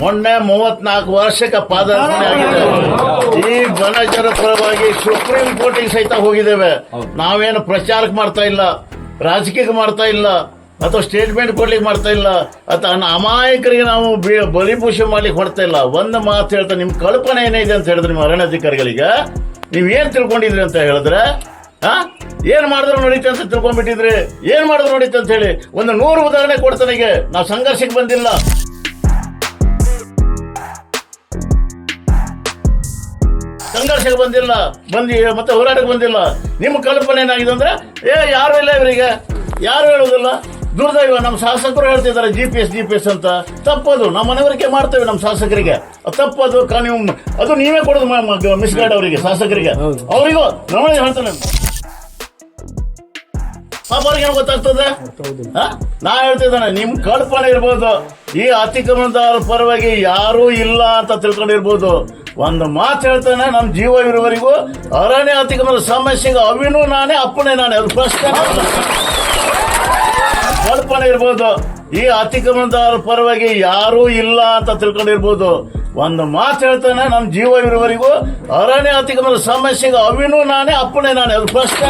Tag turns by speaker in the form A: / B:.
A: ಮೊನ್ನೆ ಮೂವತ್ನಾಲ್ಕು ವರ್ಷಕ್ಕೆ ಪಾದಾರ್ಪಣೆ ಆಗಿದೆ. ಈ ಜನಜರ ಪರವಾಗಿ ಸುಪ್ರೀಂ ಕೋರ್ಟಿಗೆ ಸಹಿತ ಹೋಗಿದ್ದೇವೆ. ನಾವೇನು ಪ್ರಚಾರಕ್ಕೆ ಮಾಡ್ತಾ ಇಲ್ಲ ರಾಜಕೀಯಕ್ಕೆ ಮಾಡ್ತಾ ಇಲ್ಲ ಅಥವಾ ಸ್ಟೇಟ್ಮೆಂಟ್ ಕೊಡ್ಲಿಕ್ಕೆ ಮಾಡ್ತಾ ಇಲ್ಲ ಅಥವಾ ಅಮಾಯಕರಿಗೆ ನಾವು ಬಲಿಪೂಷ ಮಾಡ್ಲಿಕ್ಕೆ ಹೊಡ್ತಾ ಇಲ್ಲ. ಒಂದು ಮಾತು ಹೇಳ್ತಾ ನಿಮ್ಮ ಕಲ್ಪನೆ ಏನಿದೆ ಅಂತ ಹೇಳಿದ್ರೆ ನಿಮ್ಮ ಅರಣ್ಯಾಧಿಕಾರಿಗಳಿಗೆ. ನೀವ್ ಏನ್ ತಿಳ್ಕೊಂಡಿದ್ರಿ ಅಂತ ಹೇಳಿದ್ರೆ ಹಾ ಏನ್ ಮಾಡಿದ್ರು ನಡೀತೆ ಅಂತ ತಿಳ್ಕೊಂಡ್ಬಿಟ್ಟಿದ್ರಿ. ಏನ್ ಮಾಡಿದ್ರು ನಡೀತೆ ಅಂತ ಹೇಳಿ ಒಂದು ನೂರು ಉದಾಹರಣೆ ಕೊಡ್ತಾನೆ ನಾವು ಸಂಘರ್ಷಕ್ಕೆ ಬಂದಿಲ್ಲ. ಸಂಘರ್ಷಕ್ಕೆ ಬಂದಿಲ್ಲ, ಬಂದಿ, ಮತ್ತೆ ಹೋರಾಟಕ್ಕೆ ಬಂದಿಲ್ಲ. ನಿಮ್ಮ ಕಲ್ಪನೆ ಏನಾಗಿದೆ ಅಂದ್ರೆ, ಏ, ಯಾರು ಇಲ್ಲ ಇವರಿಗೆ. ಯಾರು ಹೇಳೋದಿಲ್ಲ ದುರ್ದೈವ, ನಮ್ಮ ಶಾಸಕರು ಹೇಳ್ತಿದ್ದಾರೆ G P S G P S ಅಂತ. ತಪ್ಪದು, ನಮ್ಮ ಮನವರಿಕೆ ಮಾಡ್ತೇವೆ ನಮ್ಮ ಶಾಸಕರಿಗೆ. ತಪ್ಪದು ನೀವು ಅದು ನೀವೇ ಕೊಡೋದು ಮಿಸ್ ಗೈಡ್ ಅವರಿಗೆ, ಶಾಸಕರಿಗೆ. ಅವರಿಗೂ ನಮ್ಮನೆ ಹೇಳ್ತಾನೆ ಅವ್ರಿಗೆ ಗೊತ್ತಾಗ್ತದೆ? ನಾ ಹೇಳ್ತಿದ್ದಾನೆ, ನಿಮ್ ಕಲ್ಪನೆ ಇರ್ಬೋದು. ಈ ಅತಿಕ್ರಮಣದ ಪರವಾಗಿ ಯಾರೂ ಇಲ್ಲ ಅಂತ ತಿಳ್ಕೊಂಡಿರ್ಬೋದು. ಒಂದು ಮಾತು ಹೇಳ್ತಾನೆ ನಮ್ಮ ಜೀವ ಇರುವವರೆಗೂ ಅರಣ್ಯ ಅತಿಕ್ರಮಣದ ಸಮಸ್ಯೆಗೆ ಅವಿನೂ ನಾನೇ, ಅಪ್ಪನೇ ನಾನೇ, ಅದು ಪ್ರಶ್ನೆ. ಕಲ್ಪನೆ ಇರ್ಬೋದು ಈ ಅತಿಕ್ರಮಣದಾರ ಪರವಾಗಿ ಯಾರೂ ಇಲ್ಲ ಅಂತ ತಿಳ್ಕೊಂಡಿರ್ಬೋದು ಒಂದು ಮಾತು ಹೇಳ್ತಾನೆ ನಮ್ಮ ಜೀವ ಇರುವವರೆಗೂ ಅರಣ್ಯ ಅತಿಕ್ರಮಣದ ಸಮಸ್ಯೆಗೆ ಅವಿನೂ ನಾನೇ, ಅಪ್ಪನೇ ನಾನೇ, ಅದು ಪ್ರಶ್ನೆ.